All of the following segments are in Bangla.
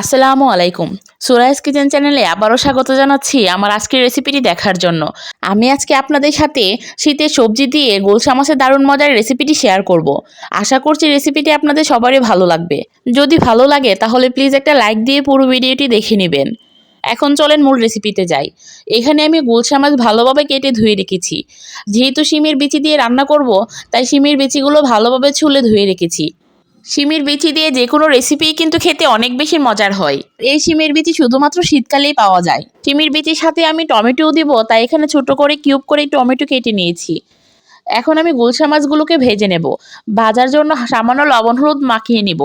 আসসালামু আলাইকুম। সুরাইস কিচেন চ্যানেলে আবারও স্বাগত জানাচ্ছি আমার আজকের রেসিপিটি দেখার জন্য। আমি আজকে আপনাদের সাথে শীতের সবজি দিয়ে গোলসা মাছের দারুণ মজার রেসিপিটি শেয়ার করব। আশা করছি রেসিপিটি আপনাদের সবারই ভালো লাগবে। যদি ভালো লাগে, তাহলে প্লিজ একটা লাইক দিয়ে পুরো ভিডিওটি দেখে নেবেন। এখন চলেন মূল রেসিপিতে যাই। এখানে আমি গুলশা মাছ ভালোভাবে কেটে ধুয়ে রেখেছি। যেহেতু শিমের বিচি দিয়ে রান্না করব, তাই শিমের বিচিগুলো ভালোভাবে ছুলে ধুয়ে রেখেছি। শিমের বিচি দিয়ে যে কোনো রেসিপি কিন্তু খেতে অনেক বেশি মজার হয়। এই শিমের বিচি শুধুমাত্র শীতকালেই পাওয়া যায়। শিমের বিচির সাথে আমি টমেটোও দিব তাই এখানে ছোট করে কিউব করে টমেটো কেটে নিয়েছি। এখন আমি গুলশা মাছগুলোকে ভেজে নেব। ভাজার জন্য সামান্য লবণ হলুদ মাখিয়ে নিব।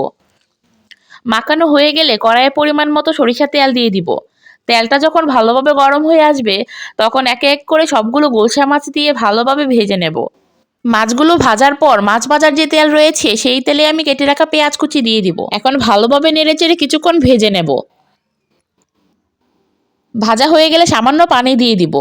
মাখানো হয়ে গেলে কড়াইয়ে পরিমাণ মতো সরিষা তেল দিয়ে দিব। তেলটা যখন ভালোভাবে গরম হয়ে আসবে তখন এক এক করে সবগুলো গোলসা মাছ দিয়ে ভালোভাবে ভেজে নেব। মাছগুলো ভাজার পর মাছ ভাজার যে তেল রয়েছে, সেই তেলে আমি কেটে রাখা পেঁয়াজ কুচি দিয়ে দিব। এখন ভালোভাবে নেড়ে চেড়ে কিছুক্ষণ ভেজে নেব। ভাজা হয়ে গেলে সামান্য পানি দিয়ে দিব।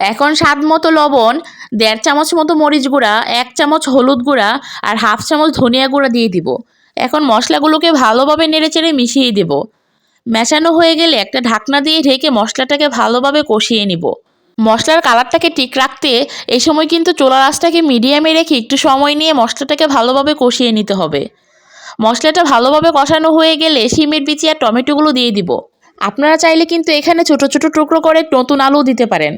এখন স্বাদ মতো লবণ, দেড় চামচ মতো মরিচ গুঁড়া, এক চামচ হলুদ গুঁড়া আর হাফ চামচ ধনিয়া গুঁড়া দিয়ে দিব। এখন মশলাগুলোকে ভালোভাবে নেড়ে চেড়ে মিশিয়ে দেব। মেশানো হয়ে গেলে একটা ঢাকনা দিয়ে ঢেকে মশলাটাকে ভালোভাবে কষিয়ে নিব। মশলার কালারটাকে ঠিক রাখতে এই সময় কিন্তু চোলা রাসটাকে মিডিয়ামে রেখে একটু সময় নিয়ে মশলাটাকে ভালোভাবে কষিয়ে নিতে হবে। মশলাটা ভালোভাবে কষানো হয়ে গেলে শিমের বিচি আর টমেটোগুলো দিয়ে দিব। আপনারা চাইলে কিন্তু এখানে ছোট ছোট টুকরো করে নতুন আলু দিতে পারেন।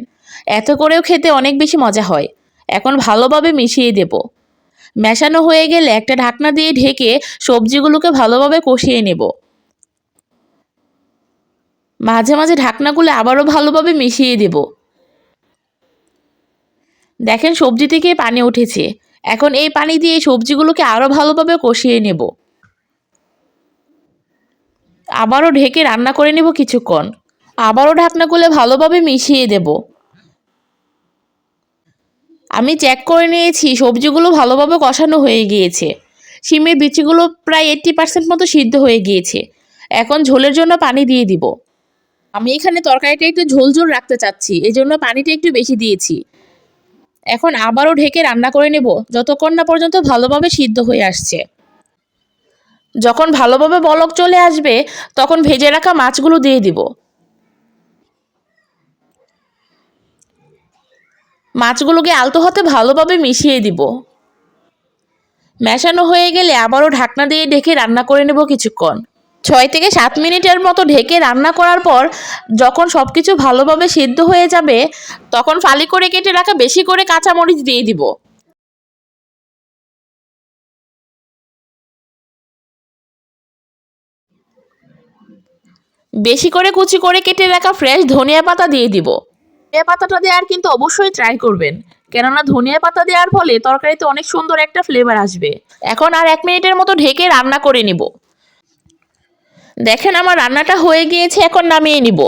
এত করেও খেতে অনেক বেশি মজা হয়। এখন ভালোভাবে মিশিয়ে দেব। মেশানো হয়ে গেলে একটা ঢাকনা দিয়ে ঢেকে সবজিগুলোকে ভালোভাবে কষিয়ে নেব। মাঝে মাঝে ঢাকনাগুলো আবারও ভালোভাবে মিশিয়ে দেবো। দেখেন সবজি থেকে পানি উঠেছে। এখন এই পানি দিয়ে সবজিগুলোকে আরও ভালোভাবে কষিয়ে নেব। আবারও ঢেকে রান্না করে নেব কিছুক্ষণ। আবারও ঢাকনা ভালোভাবে মিশিয়ে দেব। আমি চেক করে নিয়েছি, সবজিগুলো ভালোভাবে কষানো হয়ে গিয়েছে। শিমের বিচিগুলো প্রায় এইট্টি পার্সেন্ট মতো সিদ্ধ হয়ে গিয়েছে। এখন ঝোলের জন্য পানি দিয়ে দিব। আমি এখানে তরকারিটা একটু ঝোল ঝোল রাখতে চাচ্ছি এই জন্য পানিটা একটু বেশি দিয়েছি। এখন আবারও ঢেকে রান্না করে নেব, যতক্ষণ না পর্যন্ত ভালোভাবে সিদ্ধ হয়ে আসছে। যখন ভালোভাবে বলক চলে আসবে, তখন ভেজে রাখা মাছগুলো দিয়ে দিব। মাছগুলোকে আলতো হাতে ভালোভাবে মিশিয়ে দিব। মেশানো হয়ে গেলে আবারও ঢাকনা দিয়ে ঢেকে রান্না করে নেব কিছুক্ষণ। ছয় থেকে সাত মিনিটের মতো ঢেকে রান্না করার পর যখন সব কিছু ভালোভাবে সিদ্ধ হয়ে যাবে, তখন ফালি করে কেটে রাখা বেশি করে কাঁচামরিচ দিয়ে দিব। বেশি করে কুচি করে কেটে রাখা ফ্রেশ ধনিয়া পাতা দিয়ে দিব। ধনিয়া পাতাটা দেওয়ার কিন্তু অবশ্যই ট্রাই করবেন, কেননা ধনিয়া পাতা দেওয়ার ফলে তরকারিতে অনেক সুন্দর একটা ফ্লেভার আসবে। এখন আর এক মিনিটের মতো ঢেকে রান্না করে নিব। দেখেন আমার রান্নাটা হয়ে গিয়েছে, এখন নামিয়ে নিব।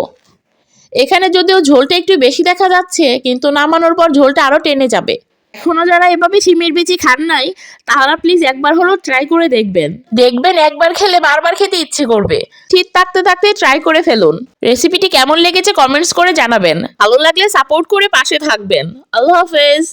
এখানে যদিও ঝোলটা একটু বেশি দেখা যাচ্ছে, কিন্তু নামানোর পর ঝোলটা আরও টেনে যাবে। এখনও যারা এভাবে সিমের বিচি খান নাই, তারা প্লিজ একবার হলেও ট্রাই করে দেখবেন। দেখবেন, একবার খেলে বারবার খেতে ইচ্ছে করবে। ঠিক থাকতে থাকতে ট্রাই করে ফেলুন। রেসিপিটি কেমন লেগেছে কমেন্টস করে জানাবেন। ভালো লাগলে সাপোর্ট করে পাশে থাকবেন। আল্লাহ হাফেজ।